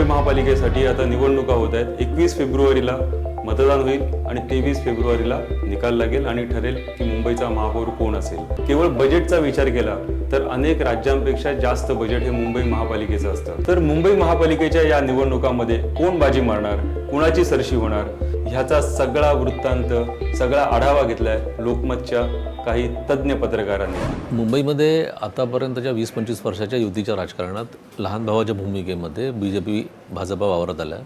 मुंबई महापालिकेसाठी आता निवडणुका होत आहेत. एकवीस फेब्रुवारीला मतदान होईल आणि तेवीस फेब्रुवारीला निकाल लागेल आणि ठरेल की मुंबईचा महापौर कोण असेल. केवळ बजेटचा विचार केला तर अनेक राज्यांपेक्षा जास्त बजेट हे मुंबई महापालिकेचं असतं. तर मुंबई महापालिकेच्या या निवडणुकामध्ये कोण बाजी मारणार? कुणाची सरशी होणार? ह्याचा सगळा वृत्तांत सगळा आढावा घेतलाय लोकमतच्या काही तज्ज्ञ पत्रकारांनी. मुंबईमध्ये आतापर्यंतच्या वीस पंचवीस वर्षाच्या युतीच्या राजकारणात लहान भावाच्या भूमिकेमध्ये बी जे पी भाजपा वावरत आल्या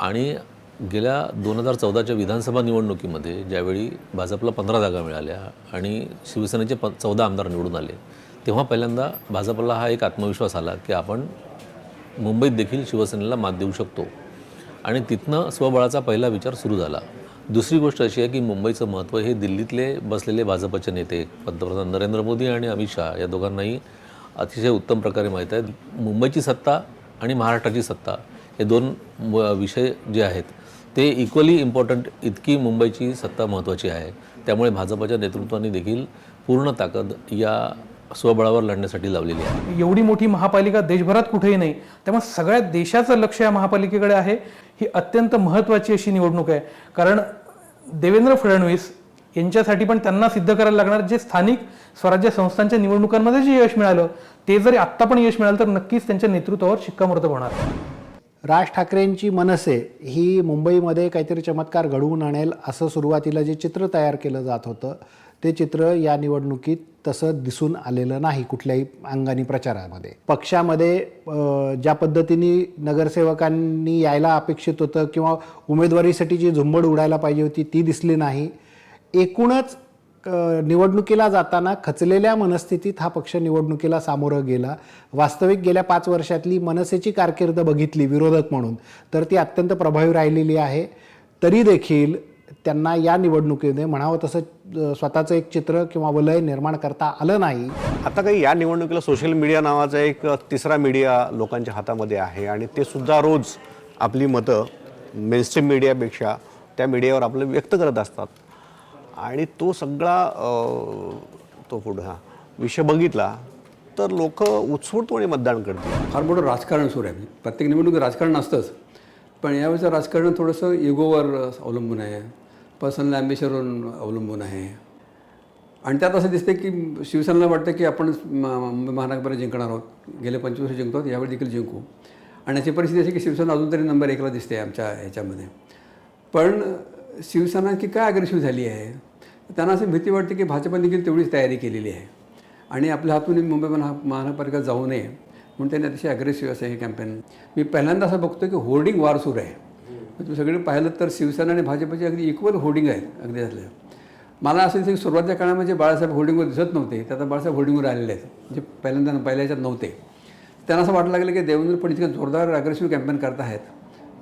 आणि गेल्या दोन हजार चौदाच्या विधानसभा निवडणुकीमध्ये ज्यावेळी भाजपला पंधरा जागा मिळाल्या आणि शिवसेनेचे प चौदा आमदार निवडून आले तेव्हा पहिल्यांदा भाजपला हा एक आत्मविश्वास आला की आपण मुंबईत देखील शिवसेनेला मात देऊ शकतो. आणि तिथनं स्वबळाचा पहिला विचार सुरू झाला. दुसरी गोष्ट अशी आहे की मुंबईचं महत्त्व हे दिल्लीतले बसलेले भाजपचे नेते पंतप्रधान नरेंद्र मोदी आणि अमित शहा या दोघांनाही अतिशय उत्तम प्रकारे माहीत आहे मुंबईची सत्ता आणि महाराष्ट्राची सत्ता हे दोन विषय जे आहेत ते इक्वली इम्पॉर्टंट इतकी मुंबईची सत्ता महत्त्वाची आहे. त्यामुळे भाजपच्या नेतृत्वाने देखील पूर्ण ताकद या स्वबळावर लढण्यासाठी लावलेली आहे. एवढी मोठी महापालिका देशभरात कुठेही नाही त्यामुळे सगळ्या देशाचं लक्ष या महापालिकेकडे आहे ही अत्यंत महत्त्वाची अशी निवडणूक आहे. कारण देवेंद्र फडणवीस यांच्यासाठी पण त्यांना सिद्ध करायला लागणार जे स्थानिक स्वराज्य संस्थांच्या निवडणुकांमध्ये जे यश मिळालं ते जरी आत्ता पण यश मिळालं तर नक्कीच त्यांच्या नेतृत्वावर शिक्कामोर्तब होणार. राज ठाकरेंची मनसे ही मुंबईमध्ये काहीतरी चमत्कार घडवून आणेल असं सुरुवातीला जे चित्र तयार केलं जात होतं ते चित्र या निवडणुकीत तसं दिसून आलेलं नाही कुठल्याही अंगानी प्रचारामध्ये. पक्षामध्ये ज्या पद्धतीने नगरसेवकांनी यायला अपेक्षित होतं किंवा उमेदवारीसाठी जी झुंबड उडायला पाहिजे होती ती दिसली नाही. एकूणच निवडणुकीला जाताना खचलेल्या मनस्थितीत हा पक्ष निवडणुकीला सामोरं गेला. वास्तविक गेल्या पाच वर्षातली मनसेची कारकीर्द बघितली विरोधक म्हणून. तर ती अत्यंत प्रभावी राहिलेली आहे. तरी देखील त्यांना या निवडणुकीमध्ये म्हणावं तसं स्वतःचं एक चित्र किंवा वलय निर्माण करता आलं नाही. आता काही या निवडणुकीला सोशल मीडिया नावाचा एक तिसरा मीडिया लोकांच्या हातामध्ये आहे आणि ते सुद्धा रोज आपली मतं मेनस्ट्रीम मीडियापेक्षा त्या मीडियावर आपलं व्यक्त करत असतात. आणि तो सगळा तो पुढं हा विषय बघितला तर लोक उत्स्फूर्तपणे मतदान करतील. फार मोठं राजकारण सुरू आहे. प्रत्येक निवडणुकीत राजकारण असतंच. पण यावेळेचं राजकारण थोडंसं इगोवर अवलंबून आहे. पर्सनल ॲम्बिशनवरून अवलंबून आहे. आणि त्यात असं दिसते की शिवसेनेला वाटतं की आपण म- महानगरपालिका जिंकणार आहोत. गेले पंचवीस वर्ष जिंकतो यावेळी देखील जिंकू. आणि याची परिस्थिती अशी की शिवसेना अजून तरी नंबर एकला दिसते आमच्या ह्याच्यामध्ये. पण शिवसेना की काय अग्रेसिव्ह झाली आहे? त्यांना असं भीती वाटते की भाजपने देखील तेवढीच तयारी केलेली आहे. आणि आपल्या हातून मुंबई महा महानगरपालिका जाऊ नये म्हणून त्यांनी अतिशय अग्रेसिव्ह असं हे कॅम्पेन मी पहिल्यांदा असं बघतो की होर्डिंग वार सुरू आहे. म्हणजे तुम्ही सगळे पाहिलं तर शिवसेना आणि भाजपचे अगदी इक्वल होर्डिंग आहेत अगदी असल्या. मला असं दिसतं की सुरुवातीच्या काळामध्ये म्हणजे बाळासाहेब होर्डिंगवर दिसत नव्हते ते आता बाळासाहेब होर्डिंगवर आलेले आहेत जे पहिल्यांदा पहिल्या याच्यात नव्हते. त्यांना असं वाटलं लागलं की देवेंद्र पण इतकं जोरदार अग्रेसिव्ह कॅम्पेन करत आहेत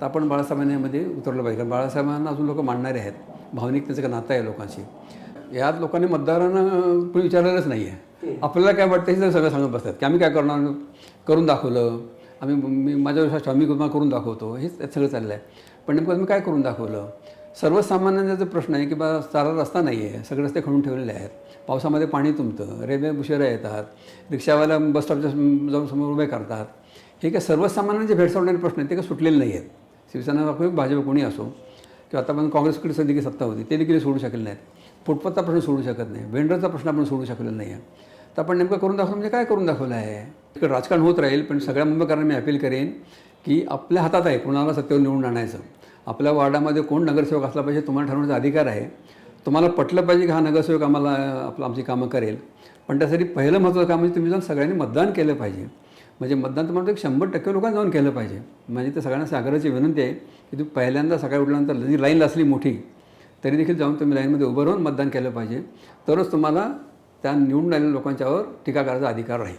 तर आपण बाळासाहेबांमध्ये उतरलं पाहिजे. कारण बाळासाहेबांना अजून लोक मांडणारे आहेत. भावनिक त्यांचं का नातं आहे लोकांशी. यात लोकांनी मतदारांना कोणी विचारलेलंच नाही आहे आपल्याला काय वाटतं हे सगळं सांगत बसतात. की आम्ही काय करणार? करून दाखवलं. आम्ही मी माझ्या विश्वास ठेवा, करून दाखवतो. हेच सगळं चाललं आहे पण नेमकं तुम्ही काय करून दाखवलं? सर्वसामान्यांचा जो प्रश्न आहे की बा चारा रस्ता नाही आहे सगळे रस्ते खणून ठेवलेले आहेत. पावसामध्ये पाणी तुंबतं रेल्वे उशिरा येतात रिक्षावाल्या बस स्टॉपच्या जाऊन समोर उभे करतात. हे काय सर्वसामान्यांचे भेडसावणारे प्रश्न आहेत ते काय सुटलेले नाही आहेत शिवसेना असो भाजप कोणी असो किंवा आता पण काँग्रेसकडे सध्या की सत्ता होती ते देखील सोडू शकले नाहीत. फुटपाथचा प्रश्न सोडू शकत नाही वेंडरचा प्रश्न आपण सोडू शकलेला नाही आहे तर आपण नेमकं करून दाखवलं म्हणजे काय करून दाखवलं आहे? इकडे राजकारण होत राहील पण सगळ्या मुंबईकरांना मी अपील करेन की आपल्या हातात आहे कोणाला सत्तेवर निवडून आणायचं. आपल्या वार्डामध्ये कोण नगरसेवक असला पाहिजे तुम्हाला ठरवण्याचा अधिकार आहे. तुम्हाला पटलं पाहिजे की हा नगरसेवक आम्हाला आपलं आमची कामं करेल. पण त्यासाठी पहिलं महत्त्वाचं काम म्हणजे तुम्ही जाऊन सगळ्यांनी मतदान केलं पाहिजे. म्हणजे मतदान तुम्हाला एक शंभर टक्के लोकांना जाऊन केलं पाहिजे. म्हणजे ते सगळ्यांना सागराची विनंती आहे की तुम्ही पहिल्यांदा सकाळी उठल्यानंतर जी लाईन असली मोठी तरी देखील जाऊन तुम्ही लाईनमध्ये उभं राहून मतदान केलं पाहिजे. तरच तुम्हाला त्या निवडून आलेल्या लोकांच्यावर टीका करायचा अधिकार राहील.